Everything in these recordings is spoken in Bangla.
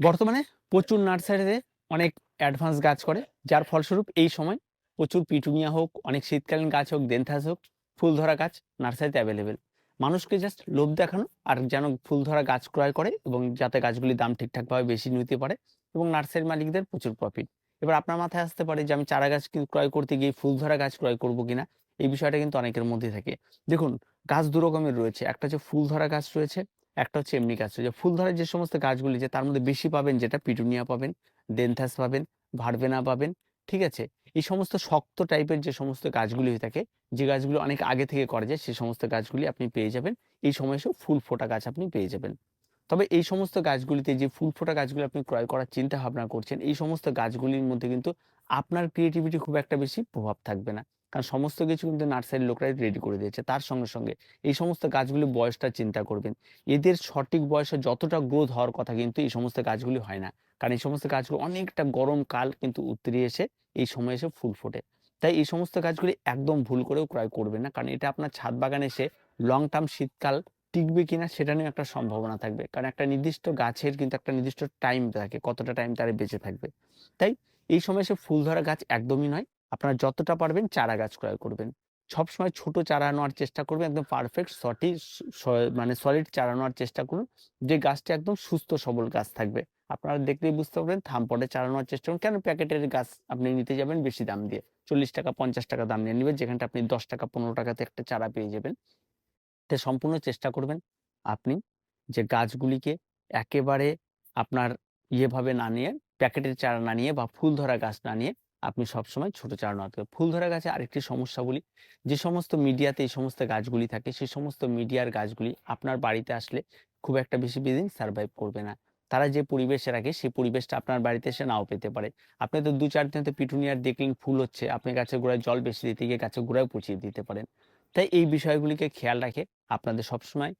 বর্তমানে প্রচুর নার্সারিতে অনেক অ্যাডভান্স গাছ করে, যার ফলস্বরূপ এই সময় প্রচুর পিটুনিয়া হোক, অনেক শীতকালীন গাছ হোক, দেনথাস হোক ফুল ধরা গাছ নার্সারিতে অ্যাভেলেবেল মানুষকে জাস্ট লোভ দেখানো আর যেন ফুল ধরা গাছ ক্রয় করে এবং যাতে গাছগুলির দাম ঠিকঠাকভাবে বেশি নিতে পারে এবং নার্সারি মালিকদের প্রচুর প্রফিট এবার আপনার মাথায় আসতে পারে যে আমি চারা গাছ ক্রয় করতে গিয়ে ফুল ধরা গাছ ক্রয় করব কিনা, এই বিষয়টা কিন্তু অনেকের মধ্যে থাকে। দেখুন, গাছ দু রকমের রয়েছে। একটা হচ্ছে ফুল ধরা গাছ রয়েছে একটা হচ্ছে এমনি গাছ রয়েছে ফুল ধরা যে সমস্ত গাছগুলি যে তার মধ্যে বেশি পাবেন যেটা পিটুনিয়া পাবেন, ডেনথাস পাবেন ভারবেনা পাবেন, ঠিক আছে? এই সমস্ত শক্ত টাইপের যে সমস্ত গাছগুলি হয়ে থাকে, যে গাছগুলো অনেক আগে থেকে করা যায় সেই সমস্ত গাছগুলি আপনি পেয়ে যাবেন। এই সময় এসে ফুল ফোটা গাছ আপনি পেয়ে যাবেন। তবে এই সমস্ত গাছগুলিতে যে ফুল ফোটা গাছগুলি আপনি ক্রয় করার চিন্তা ভাবনা করছেন, এই সমস্ত গাছগুলির মধ্যে কিন্তু আপনার ক্রিয়েটিভিটি খুব একটা বেশি প্রভাব থাকবে না। কারণ সমস্ত কিছু কিন্তু নার্সারির লোকরাই রেডি করে দিয়েছে তার সঙ্গে সঙ্গে। এই সমস্ত গাছগুলি বয়সটা চিন্তা করবেন। এদের সঠিক বয়সে যতটা গ্রোথ হওয়ার কথা কিন্তু এই সমস্ত গাছগুলি হয় না। কারণ এই সমস্ত গাছগুলো অনেকটা গরম কাল কিন্তু উতরিয়ে এসে এই সময় এসে ফুল ফোটে। তাই এই সমস্ত গাছগুলি একদম ভুল করেও ক্রয় করবেন না। কারণ এটা আপনার ছাদ বাগানে এসে লং টার্ম শীতকাল টিকবে কিনা সেটা নিয়ে একটা সম্ভাবনা থাকবে। কারণ একটা নির্দিষ্ট গাছের কিন্তু একটা নির্দিষ্ট টাইম থাকে, কতটা টাইম তারা বেঁচে থাকবে। তাই এই সময় এসে ফুল ধরা গাছ একদমই নয়। আপনারা যতটা পারবেন চারা গাছ ক্রয় করবেন। সবসময় ছোট চারা নেওয়ার চেষ্টা করবেন, একদম পারফেক্ট সঠিক মানে সলিড চারা নেওয়ার চেষ্টা করুন, যে গাছটা একদম সুস্থ, সবল গাছ থাকবে। আপনারা দেখলেই বুঝতে পারবেন থামপটে চারা নেওয়ার চেষ্টা করুন। কেন প্যাকেটের গাছ আপনি নিতে যাবেন বেশি দাম দিয়ে? চল্লিশ টাকা, পঞ্চাশ টাকা দাম নিয়ে নেবেন, যেখানটা আপনি দশ টাকা, পনেরো টাকাতে একটা চারা পেয়ে যাবেন। তে সম্পূর্ণ চেষ্টা করবেন, আপনি যে গাছগুলিকে একেবারে আপনার ইয়েভাবে না নিয়ে, প্যাকেটের চারা না নিয়ে বা ফুল ধরা গাছ না নিয়ে আপনি সবসময় ছোট চারা নেওয়া ফুল ধরা গাছে আরেকটি সমস্যা বলি। যে সমস্ত মিডিয়াতে এই সমস্ত গাছগুলি থাকে, সেই সমস্ত মিডিয়ার গাছগুলি আপনার বাড়িতে আসলে খুব একটা বেশি দিন সার্ভাইভ করবে না। তারা যে পরিবেশে রাখে, সেই পরিবেশটা আপনার বাড়িতে এসে নাও পেতে পারে। আপনি তো দু চার দিনতে পিটুনিয়ার দেখলেন ফুল হচ্ছে, আপনি গাছের গোড়ায় জল বেশি দিতে গিয়ে গাছের গোড়ায় পচিয়ে দিতে পারেন। তাই এই বিষয়গুলিকে খেয়াল রাখে আপনাদের সবসময়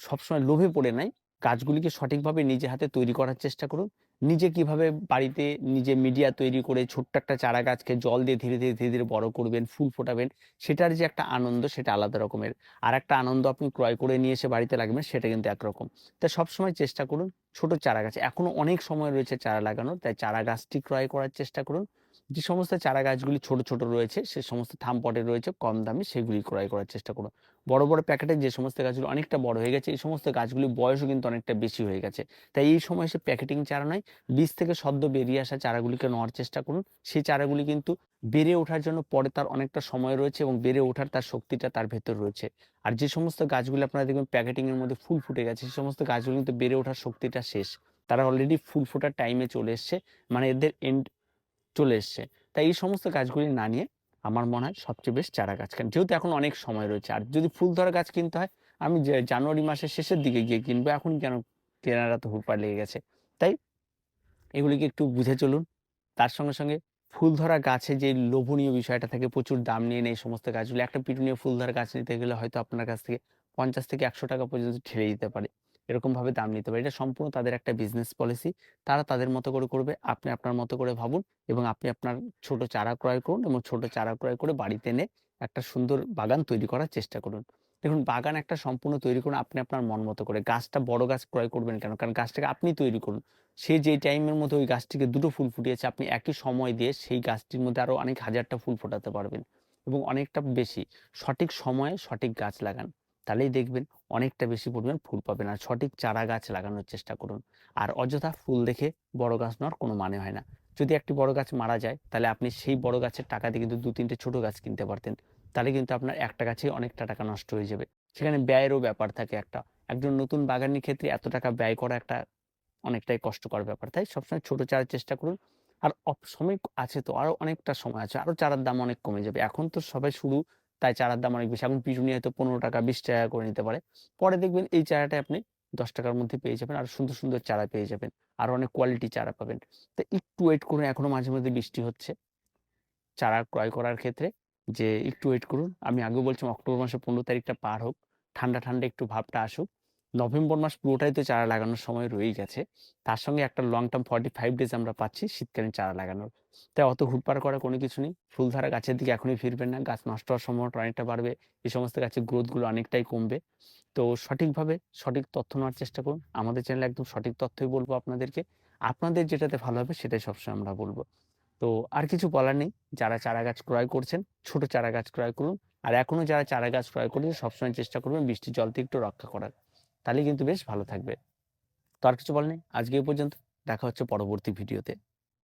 সবসময় লোভে পড়ে নাই গাছগুলিকে সঠিকভাবে নিজে হাতে তৈরি করার চেষ্টা করুন। নিজে কীভাবে বাড়িতে নিজে মিডিয়া তৈরি করে ছোট্ট একটা চারা গাছকে জল দিয়ে ধীরে ধীরে ধীরে ধীরে বড় করবেন, ফুল ফোটাবেন, সেটার যে একটা আনন্দ সেটা আলাদা রকমের। আর একটা আনন্দ আপনি ক্রয় করে নিয়ে এসে বাড়িতে লাগবেন সেটা কিন্তু একরকম। তাই সবসময় চেষ্টা করুন ছোট চারা গাছ। এখনও অনেক সময় রয়েছে চারা লাগানোর, তাই চারা গাছটি ক্রয় করার চেষ্টা করুন। যে সমস্ত চারা গাছগুলি ছোট ছোট রয়েছে, সে সমস্ত থাম পটে রয়েছে, কম দামে সেগুলি ক্রয় করার চেষ্টা করুন। বড় বড় প্যাকেটে যে সমস্ত গাছগুলো অনেকটা বড় হয়ে গেছে, এই সমস্ত গাছগুলির বয়সও কিন্তু অনেকটা বেশি হয়ে গেছে। তাই এই সময় সে প্যাকেটিং চারা নয়, বীজ থেকে সদ্য বেরিয়ে আসা চারাগুলিকে নেওয়ার চেষ্টা করুন। সেই চারাগুলি কিন্তু বেড়ে ওঠার জন্য পরে তার অনেকটা সময় রয়েছে এবং বেড়ে ওঠার তার শক্তিটা তার ভেতর রয়েছে। আর যে সমস্ত গাছগুলি আপনারা দেখবেন প্যাকেটিং এর মধ্যে ফুল ফুটে গেছে সেই সমস্ত গাছগুলি কিন্তু বেড়ে ওঠার শক্তিটা শেষ। তারা অলরেডি ফুল ফোটার টাইমে চলে এসছে। মানে এদের এন্ড চলে এসছে। তাই এই সমস্ত গাছগুলি না নিয়ে আমার মনে হয় সবচেয়ে বেশ চারা গাছ। কেন যেহেতু এখন অনেক সময় রয়েছে, আর যদি ফুল ধরা গাছ কিনতে হয়, আমি জানুয়ারি মাসের শেষের দিকে গিয়ে কিনবো, এখন কেন কেনারা তো হুপার লেগে গেছে। তাই এগুলিকে একটু বুঝে চলুন। তার সঙ্গে সঙ্গে ফুল ধরা গাছে যে লোভনীয় বিষয়টা থাকে, প্রচুর দাম নিয়ে নেই সমস্ত গাছগুলো, একটা পিটুনিয়া ফুল ধরা গাছ নিতে গেলে হয়তো আপনার কাছ থেকে পঞ্চাশ থেকে একশো টাকা পর্যন্ত ঠেলে দিতে পারে। এরকম ভাবে দাম নিতে পারে। এটা সম্পূর্ণ তাদের একটা বিজনেস পলিসি তারা তাদের মতো করে করবে, আপনি আপনার মতো করে ভাবুন এবং আপনি আপনার ছোট চারা ক্রয় করুন এবং ছোট চারা ক্রয় করে বাড়িতে এনে একটা সুন্দর বাগান তৈরি করার চেষ্টা করুন। দেখুন, বাগান একটা সম্পূর্ণ তৈরি করুন আপনি আপনার মন মতো করে। গাছটা বড় গাছ ক্রয় করবেন কেন? কারণ গাছটাকে আপনি তৈরি করুন। সে যে টাইমের মধ্যে ওই গাছটিকে দুটো ফুল ফুটিয়েছে, আপনি একই সময় দিয়ে সেই গাছটির মধ্যে আরও অনেক হাজারটা ফুল ফোটাতে পারবেন এবং অনেকটা বেশি। সঠিক সময়ে সঠিক গাছ লাগান। তাহলেই দেখবেন অনেকটা বেশি পরিমাণ ফুল পাবেন। আর সঠিক চারা গাছ লাগানোর চেষ্টা করুন। আর অযথা ফুল দেখে বড় গাছ নেওয়ার কোনো মানে হয় না। যদি একটি বড় গাছ মারা যায়, তাহলে আপনি সেই বড় গাছের টাকা দিয়ে কিন্তু দু, তিনটে ছোট গাছ কিনতে পারতেন। তাহলে কিন্তু আপনার একটা গাছেই অনেকটা টাকা নষ্ট হয়ে যাবে। সেখানে ব্যয়েরও ব্যাপার থাকে একটা। একজন নতুন বাগানের ক্ষেত্রে এত টাকা ব্যয় করা একটা অনেকটাই কষ্টকর ব্যাপার। তাই সবসময় ছোট চারার চেষ্টা করুন। আর সময় আছে তো আরও অনেকটা সময় আছে। আরও চারার দাম অনেক কমে যাবে। এখন তো সবাই শুরু তাই চারার দাম অনেক বেশি। এখন পিটুনি হয়তো পনেরো টাকা, বিশ টাকা করে নিতে পারে। পরে দেখবেন এই চারাটা আপনি দশ টাকার মধ্যে পেয়ে যাবেন আর সুন্দর সুন্দর চারা পেয়ে যাবেন আর অনেক কোয়ালিটি চারা পাবেন। তো একটু ওয়েট করুন, এখনও মাঝে মধ্যে বৃষ্টি হচ্ছে। চারা ক্রয় করার ক্ষেত্রে যে একটু ওয়েট করুন। আমি আগে বলছিলাম, অক্টোবর মাসে পনেরো তারিখটা পার হোক। ঠান্ডা ঠান্ডা একটু ভাবটা আসুক। নভেম্বর মাস পুরোটাই তো চারা লাগানোর সময় রয়েই গেছে। তার সঙ্গে একটা long term forty five days আমরা পাচ্ছি শীতকালীন চারা লাগানোর। তাই অত হুটপাড় করা কোনো কিছু নেই। ফুলধারা গাছের দিকে এখনই ফিরবেন না। গাছ নষ্ট হওয়ার সম্ভাবনা অনেকটা বাড়বে। এই সমস্ত গাছের গ্রোথগুলো অনেকটাই কমবে। তো সঠিকভাবে সঠিক তথ্য নেওয়ার চেষ্টা করুন। আমাদের চ্যানেলে একদম সঠিক তথ্যই বলব আপনাদেরকে। আপনাদের যেটাতে ভালো হবে সেটাই সবসময় আমরা বলব। তো আর কিছু বলার নেই। যারা চারা গাছ ক্রয় করছেন, ছোট চারা গাছ ক্রয় করুন। আর এখনও যারা চারা গাছ ক্রয় করছেন সবসময় চেষ্টা করবেন বৃষ্টির জল থেকে একটু রক্ষা করার। তাহলে কিন্তু বেশ ভালো থাকবে। তো আর কিছু বলেনি আজকে পর্যন্ত। দেখা হচ্ছে পরবর্তী ভিডিওতে।